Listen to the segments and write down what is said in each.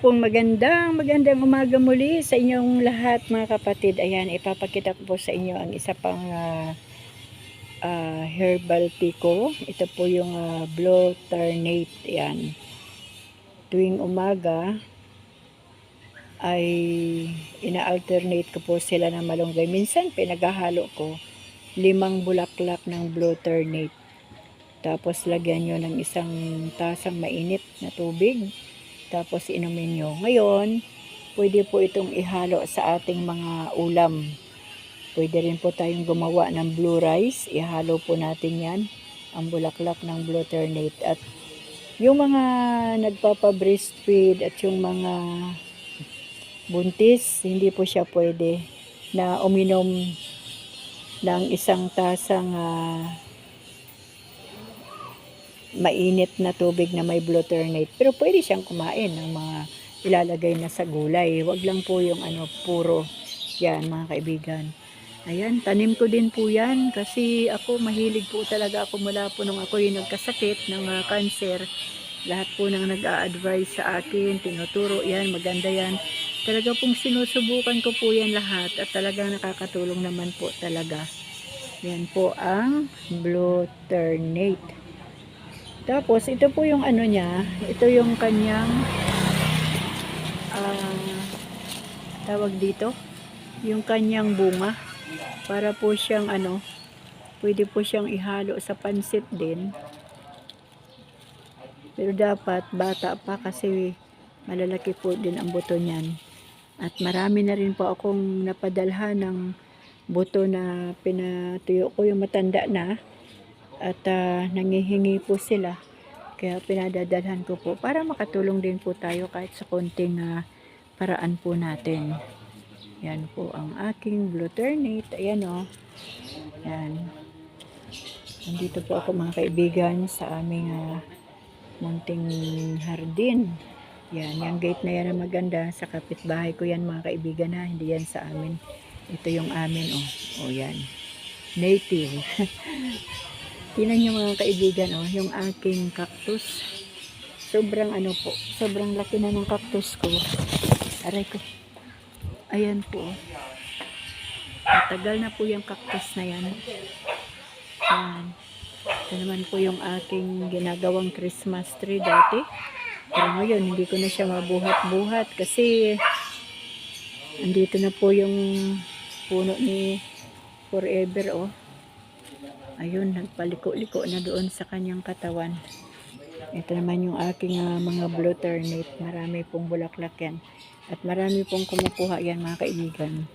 Pong magandang magandang umaga muli sa inyong lahat mga kapatid. Ayan, ipapakita ko po sa inyo ang isa pang ah, ah, herbal ko. Ito po yung uh, Blue Ternate. Ayan. Tuwing umaga ay ina-alternate ko po sila ng malunggay. Minsan pinaghahalo ko limang bulaklak ng Blue Ternate. Tapos lagyan nyo ng isang tasang mainit na tubig tapos inumin nyo. Ngayon, pwede po itong ihalo sa ating mga ulam. Pwede rin po tayong gumawa ng blue rice. Ihalo po natin yan. Ang bulaklak ng blue ternate. At yung mga nagpapa-breastfeed at yung mga buntis, hindi po siya pwede na uminom ng isang tasang ah, mainit na tubig na may glutamate. Pero pwede siyang kumain ng mga ilalagay na sa gulay. Huwag lang po yung ano, puro yan mga kaibigan. Ayan, tanim ko din po yan kasi ako mahilig po talaga ako mula po nung ako yung nagkasakit ng ah, cancer. Lahat po nang nag-a-advise sa akin, tinuturo yan, maganda yan. Talaga pong sinusubukan ko po yan lahat at talagang nakakatulong naman po talaga. Yan po ang blue ternate. Tapos, ito po yung ano niya. Ito yung kanyang ah, tawag dito. Yung kanyang bunga. Para po siyang ano, pwede po siyang ihalo sa pansit din. Pero dapat bata pa kasi malalaki po din ang buto niyan. At marami na rin po akong napadalhan ng buto na pinatuyo ko yung matanda na at ah, nangihingi po sila. Kaya pinadadalhan ko po para makatulong din po tayo kahit sa konting ah, paraan po natin. Yan po ang aking blue ternate. Ayan o. Yan. Nandito po ako mga kaibigan sa aming ah, munting hardin. Yan, yung gate na yan na maganda. Sa kapitbahay ko yan mga kaibigan ha. Hindi yan sa amin. Ito yung amin oh. O yan. Native. Tingnan niyo mga kaibigan, oh, yung aking cactus. Sobrang ano po, sobrang laki na ng cactus ko. Aray ko. Ayan po. Matagal na po yung cactus na yan. Yan. Ito naman po yung aking ginagawang Christmas tree dati. Pero ngayon, hindi ko na siya mabuhat-buhat kasi andito na po yung puno ni Forever, oh ayun, nagpaliko-liko na doon sa kanyang katawan. Ito naman yung aking ah, mga blue ternate. Marami pong bulaklak yan. At marami pong kumukuha yan mga kaibigan.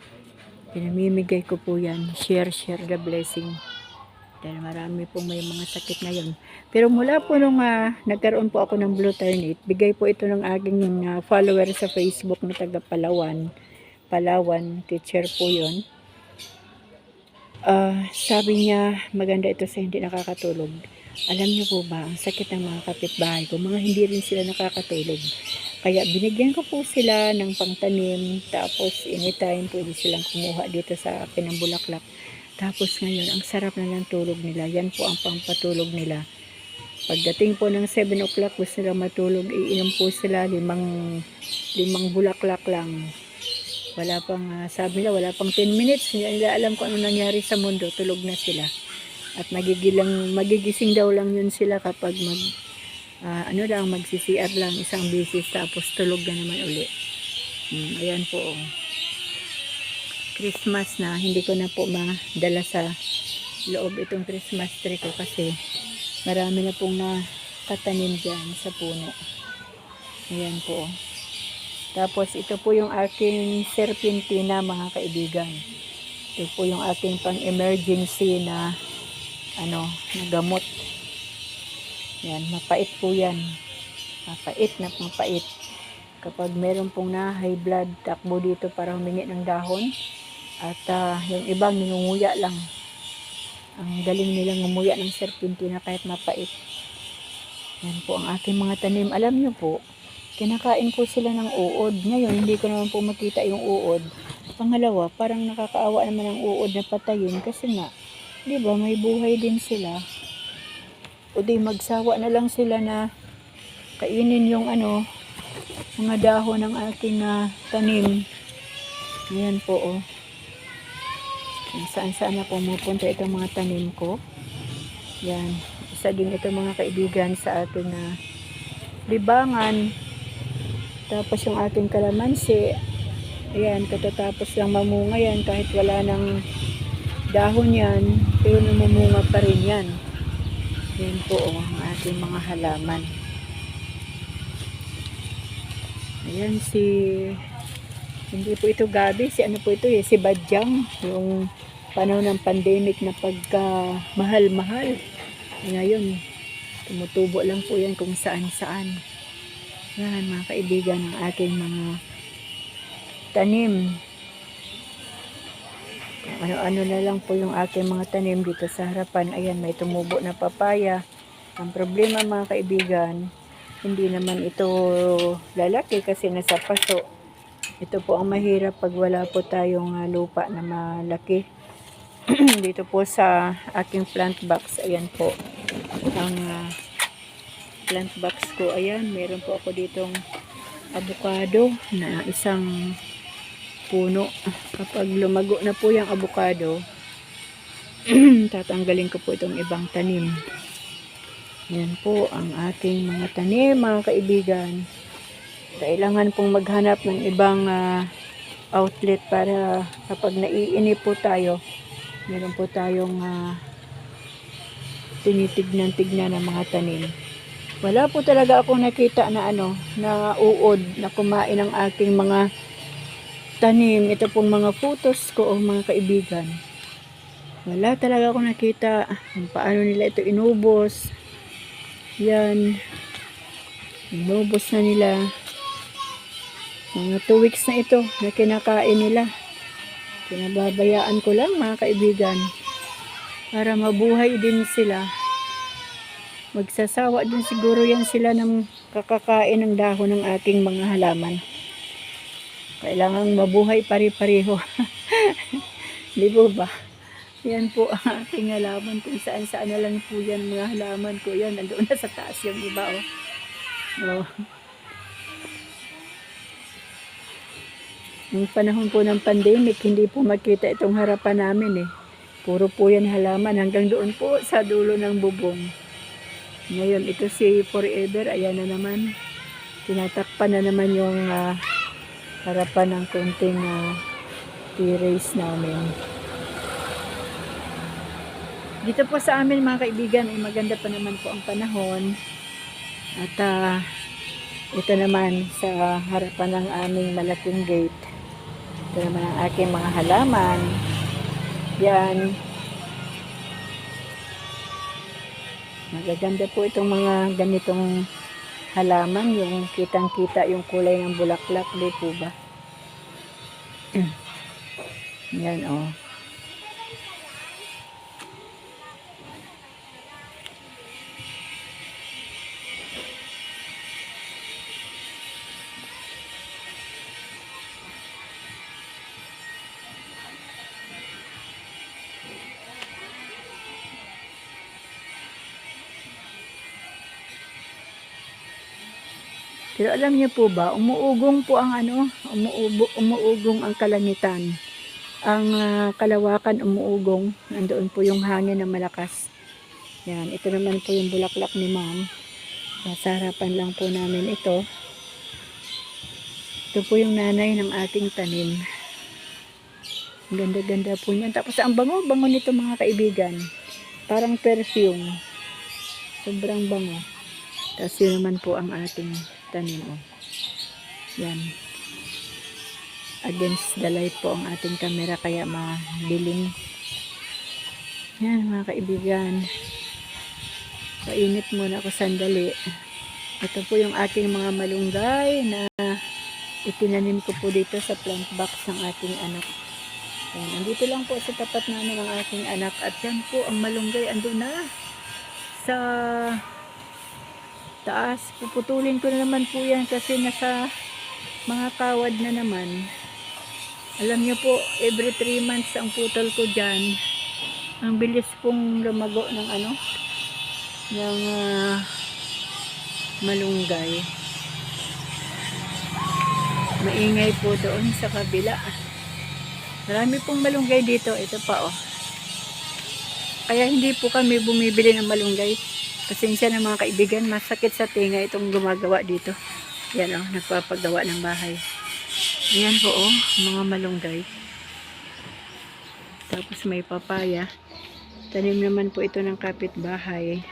Pinamimigay ko po yan. Share, share the blessing. Dahil marami pong may mga sakit ngayon. Pero mula po nung ah, nagkaroon po ako ng blue ternate, bigay po ito ng aking ah, follower sa Facebook na taga Palawan. Palawan, teacher po yon Ah, sabi niya, maganda ito sa hindi nakakatulog. Alam niyo po ba, ang sakit ng mga kapitbahay ko, mga hindi rin sila nakakatulog. Kaya binigyan ko po sila ng pangtanim, tapos anytime pwede silang kumuha dito sa akin ng bulaklak. Tapos ngayon, ang sarap na ng tulog nila. Yan po ang pangpatulog nila. Pagdating po ng 7 o'clock, gusto nila matulog, iinom po sila limang, limang bulaklak lang. Wala pang, ah, sabi nila, wala pang 10 minutes. Hindi nila alam kung ano nangyari sa mundo. Tulog na sila. At magigilang, magigising daw lang yun sila kapag mag, ah, ano lang, magsisiar lang isang bisis tapos tulog na naman uli. Hmm, ayan po. oh. Christmas na, hindi ko na po madala sa loob itong Christmas tree ko kasi marami na pong nakatanim dyan sa puno. Ayan po. oh. Tapos ito po yung aking serpentina mga kaibigan. Ito po yung aking pang emergency na ano, na gamot. Yan, mapait po yan. Mapait na mapait. Kapag meron pong na high blood, takbo dito para humingi ng dahon. At ah, yung ibang ningunguya lang. Ang galing nilang ngumuya ng serpentina kahit mapait. Yan po ang aking mga tanim. Alam nyo po, kinakain po sila ng uod. Ngayon, hindi ko naman po makita yung uod. Pangalawa, parang nakakaawa naman ang uod na patayin kasi nga, di ba, may buhay din sila. O di magsawa na lang sila na kainin yung ano, mga dahon ng aking ah, tanim. Ayan po oh. Kung saan saan na pumupunta itong mga tanim ko. Yan. Isa din ito mga kaibigan sa aking na libangan. Tapos yung ating kalamansi. Ayan, katatapos lang mamunga yan kahit wala ng dahon yan. Pero namumunga pa rin yan. Yan po oh, ang ating mga halaman. Ayan si hindi po ito gabi, si ano po ito eh, si Badyang, yung panahon ng pandemic na pagka mahal-mahal. Ngayon, tumutubo lang po yan kung saan-saan. Yan mga kaibigan ng aking mga tanim. Ano-ano na lang po yung aking mga tanim dito sa harapan. Ayan, may tumubo na papaya. Ang problema mga kaibigan, hindi naman ito lalaki kasi nasa paso. Ito po ang mahirap pag wala po tayong ah, lupa na malaki. Dito po sa aking plant box, ayan po. Ang ah, plant box ko, ayan, meron po ako ditong avocado na isang puno. Kapag lumago na po yung avocado, tatanggalin ko po itong ibang tanim. Yan po ang aking mga tanim, mga kaibigan. Kailangan pong maghanap ng ibang ah, outlet para kapag naiinip po tayo, meron po tayong ah, tinitignan-tignan ng mga tanim. Wala po talaga akong nakita na ano, na uod na kumain ng aking mga tanim. Ito pong mga photos ko o mga kaibigan. Wala talaga akong nakita kung paano nila ito inubos. Yan. Inubos na nila. Mga 2 weeks na ito na kinakain nila. Pinababayaan ko lang mga kaibigan. Para mabuhay din sila. Magsasawa din siguro yan sila ng kakakain ng dahon ng aking mga halaman. Kailangan mabuhay pari-pareho. Di po ba? Yan po ang aking halaman kung saan saan na lang po yan mga halaman ko. Yan, nandoon na sa taas yung iba oh. Oh. Yung panahon po ng pandemic, hindi po makita itong harapan namin eh. Puro po yan halaman hanggang doon po sa dulo ng bubong. Ngayon, ito si Forever, ayan na naman. Tinatakpan na naman yung ah, harapan ng konting uh, terrace namin. Dito po sa amin mga kaibigan, ay maganda pa naman po ang panahon. At ah, ito naman sa harapan ng aming malaking gate. Ito naman ang aking mga halaman. Yan. Magaganda po itong mga ganitong halaman. Yung kitang-kita yung kulay ng bulaklak. Di po ba? Yan oh. Pero alam niyo po ba, umuugong po ang ano, umuubo, umuugong ang kalangitan. Ang ah, kalawakan umuugong, nandoon po yung hangin na malakas. Yan, ito naman po yung bulaklak ni ma'am. Nasa harapan lang po namin ito. Ito po yung nanay ng ating tanim. Ang ganda-ganda po niyan. Tapos ang bango-bango nito mga kaibigan. Parang perfume. Sobrang bango. Tapos yun naman po ang ating tanim. Oh. Yan. Against the light po ang ating camera kaya madilim. Yan mga kaibigan. Painit muna ako sandali. Ito po yung ating mga malunggay na itinanim ko po dito sa plant box ng ating anak. Yan. Andito lang po sa tapat namin ng aking anak. At yan po ang malunggay. Ando na sa taas. Puputulin ko na naman po yan kasi nasa mga kawad na naman. Alam niyo po, every 3 months ang putol ko dyan. Ang bilis pong lumago ng ano, ng ah, malunggay. Maingay po doon sa kabila. Marami pong malunggay dito. Ito pa oh. Kaya hindi po kami bumibili ng malunggay. Pasensya na mga kaibigan, masakit sa tinga itong gumagawa dito. Yan oh, nagpapagawa ng bahay. Ayan po oh, mga malunggay. Tapos may papaya. Tanim naman po ito ng kapitbahay.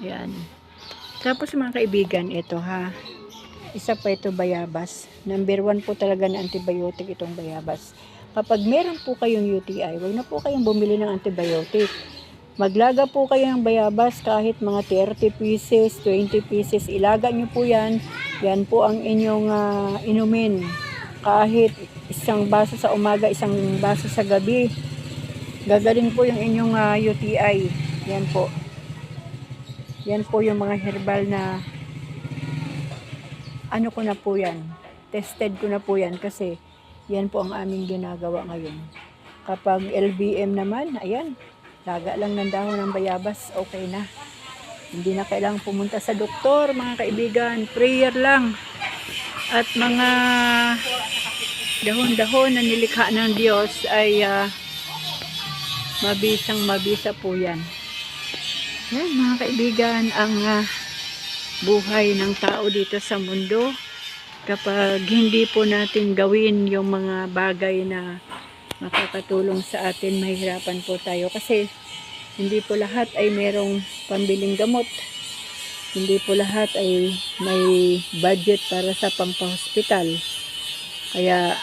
Yan. Tapos mga kaibigan, ito ha. Isa pa ito bayabas. Number one po talaga na antibiotic itong bayabas. Kapag meron po kayong UTI, huwag na po kayong bumili ng antibiotic. Maglaga po kayo ng bayabas kahit mga 30 pieces, 20 pieces. Ilaga nyo po yan. Yan po ang inyong ah, inumin. Kahit isang baso sa umaga, isang baso sa gabi. Gagaling po yung inyong ah, UTI. Yan po. Yan po yung mga herbal na ano ko na po yan. Tested ko na po yan kasi yan po ang aming ginagawa ngayon. Kapag LBM naman, ayan, laga lang ng dahon ng bayabas, okay na. Hindi na kailangang pumunta sa doktor, mga kaibigan. Prayer lang. At mga dahon-dahon na nilikha ng Diyos ay ah, mabisang mabisa po yan. Yan mga kaibigan, ang ah, buhay ng tao dito sa mundo kapag hindi po natin gawin yung mga bagay na makakatulong sa atin, mahihirapan po tayo kasi hindi po lahat ay merong pambiling gamot. Hindi po lahat ay may budget para sa pampahospital. Kaya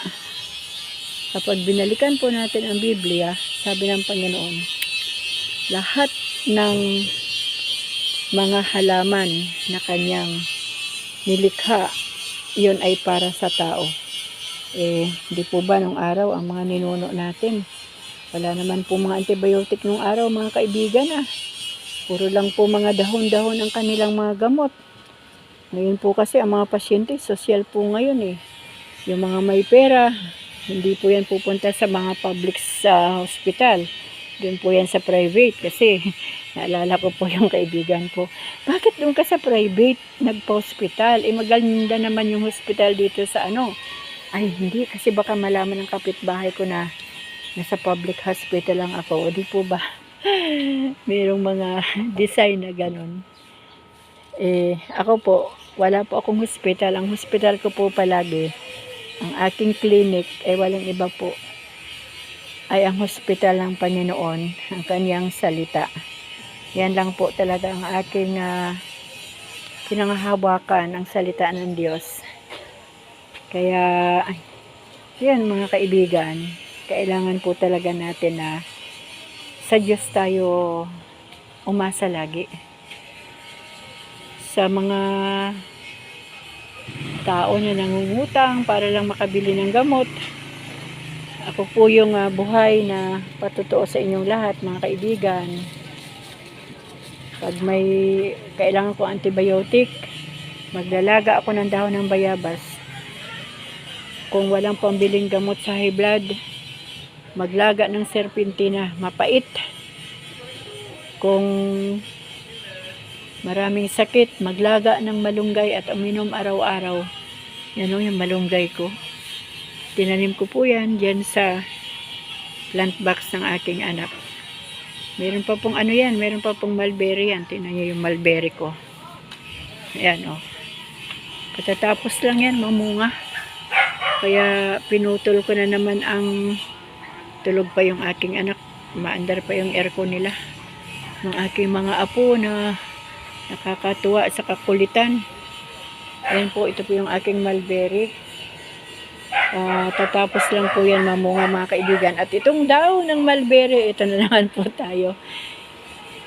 kapag binalikan po natin ang Biblia, sabi ng Panginoon, lahat ng mga halaman na kanyang nilikha, yun ay para sa tao. Eh, di po ba nung araw ang mga ninuno natin? Wala naman po mga antibiotic nung araw mga kaibigan ah. Puro lang po mga dahon-dahon ang kanilang mga gamot. Ngayon po kasi ang mga pasyente, social po ngayon eh. Yung mga may pera, hindi po yan pupunta sa mga public sa hospital. Doon po yan sa private kasi naalala ko po yung kaibigan ko. Bakit doon ka sa private nagpa-hospital? Eh maganda naman yung hospital dito sa ano. Ay hindi kasi baka malaman ng kapitbahay ko na nasa public hospital lang ako. O di po ba? Merong mga design na ganun. Eh, ako po, wala po akong hospital. Ang hospital ko po palagi, ang aking clinic, ay walang iba po ay ang hospital ng Panginoon, ang kanyang salita. Yan lang po talaga ang aking uh, pinangahawakan, ang salita ng Diyos. Kaya, ay, yan mga kaibigan, kailangan po talaga natin na sa Diyos tayo umasa lagi. Sa mga tao na nangungutang para lang makabili ng gamot, ako po yung uh, buhay na patutuo sa inyong lahat, mga kaibigan. Pag may kailangan ko antibiotic, maglalaga ako ng dahon ng bayabas. Kung walang pambiling gamot sa high blood, maglaga ng serpentina, mapait. Kung maraming sakit, maglaga ng malunggay at uminom araw-araw. Yan o yung malunggay ko. Tinanim ko po yan dyan sa plant box ng aking anak. Meron pa pong ano yan, meron pa pong mulberry yan. Tingnan nyo yung mulberry ko. Ayan o. Oh. Katatapos lang yan, mamunga. Kaya pinutol ko na naman ang tulog pa yung aking anak. Maandar pa yung aircon nila. Ng aking mga apo na nakakatuwa sa kakulitan. Ayan po, ito po yung aking mulberry. Uh, tatapos lang po yan mamunga mga kaibigan. At itong daw ng mulberry, ito na naman po tayo.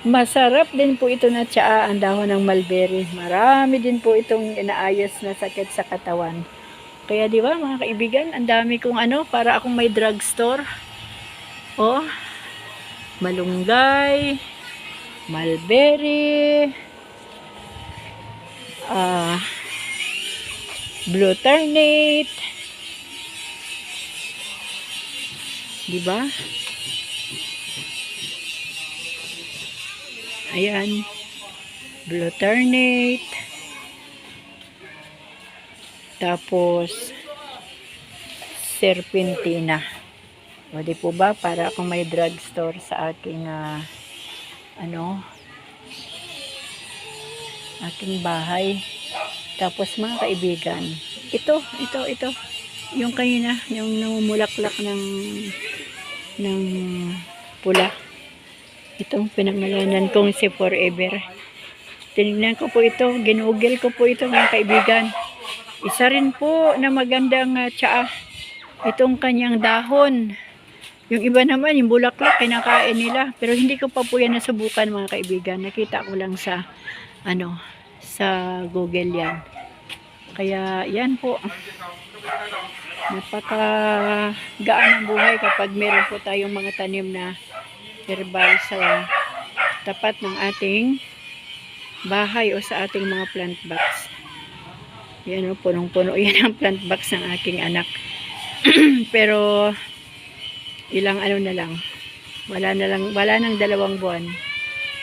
Masarap din po ito na tsaa ang dahon ng mulberry. Marami din po itong inaayos na sakit sa katawan. Kaya di ba mga kaibigan, ang dami kong ano, para akong may drugstore. Oh, malunggay, mulberry, ah, uh, blue ternate, Di ba? Ayan. Blue ternate. Tapos, serpentina. O po ba, para akong may drugstore sa aking, ah, ano, aking bahay. Tapos mga kaibigan, ito, ito, ito, yung kanina, yung namumulaklak ng, ng pula. Itong pinangalanan kong si Forever. Tinignan ko po ito, ginugil ko po ito mga kaibigan. Isa rin po na magandang uh, tsaa. Itong kanyang dahon. Yung iba naman, yung bulaklak, kinakain nila. Pero hindi ko pa po yan nasubukan mga kaibigan. Nakita ko lang sa, ano, sa Google yan. Kaya yan po. Napaka gaan ang buhay kapag meron po tayong mga tanim na herbal sa tapat ng ating bahay o sa ating mga plant box. Yan o, punong-puno yan ang plant box ng aking anak. Pero, ilang ano na lang, wala na lang, wala nang dalawang buwan.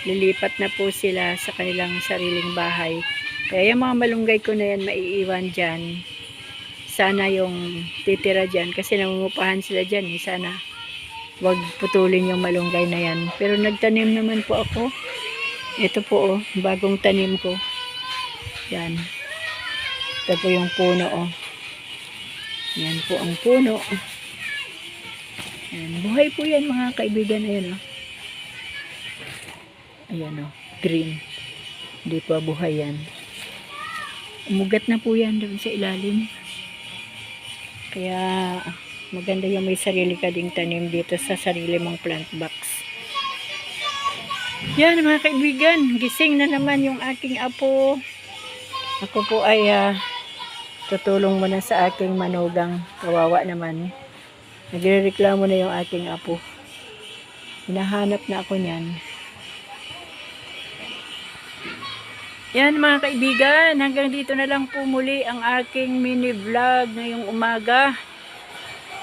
Lilipat na po sila sa kanilang sariling bahay. Kaya yung mga malunggay ko na yan, maiiwan dyan. Sana yung titira dyan, kasi nangungupahan sila dyan. Eh. Sana wag putulin yung malunggay na yan. Pero nagtanim naman po ako. Ito po oh, bagong tanim ko. Yan. Ito po yung puno oh. Yan po ang puno. Yan. Buhay po yan mga kaibigan. Ayan oh. Ayan oh. Green. Hindi pa buhay yan. Umugat na po yan doon sa ilalim. Kaya maganda yung may sarili ka ding tanim dito sa sarili mong plant box. Yan mga kaibigan, gising na naman yung aking apo. Ako po ay ah, tutulong muna sa aking manugang. Kawawa naman. Nagrereklamo na yung aking apo. Hinahanap na ako niyan. Yan mga kaibigan, hanggang dito na lang po muli ang aking mini vlog ngayong umaga.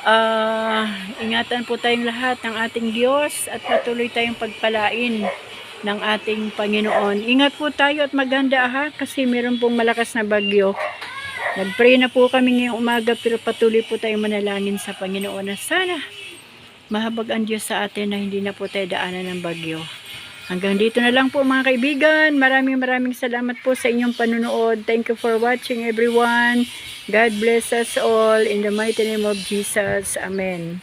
Ah, ingatan po tayong lahat ng ating Diyos at patuloy tayong pagpalain ng ating Panginoon. Ingat po tayo at maganda ha kasi meron pong malakas na bagyo. Nagpray na po kami ngayong umaga pero patuloy po tayong manalangin sa Panginoon na sana mahabag ang Diyos sa atin na hindi na po tayo daanan ng bagyo. Hanggang dito na lang po mga kaibigan. Maraming maraming salamat po sa inyong panunood. Thank you for watching everyone. God bless us all in the mighty name of Jesus. Amen.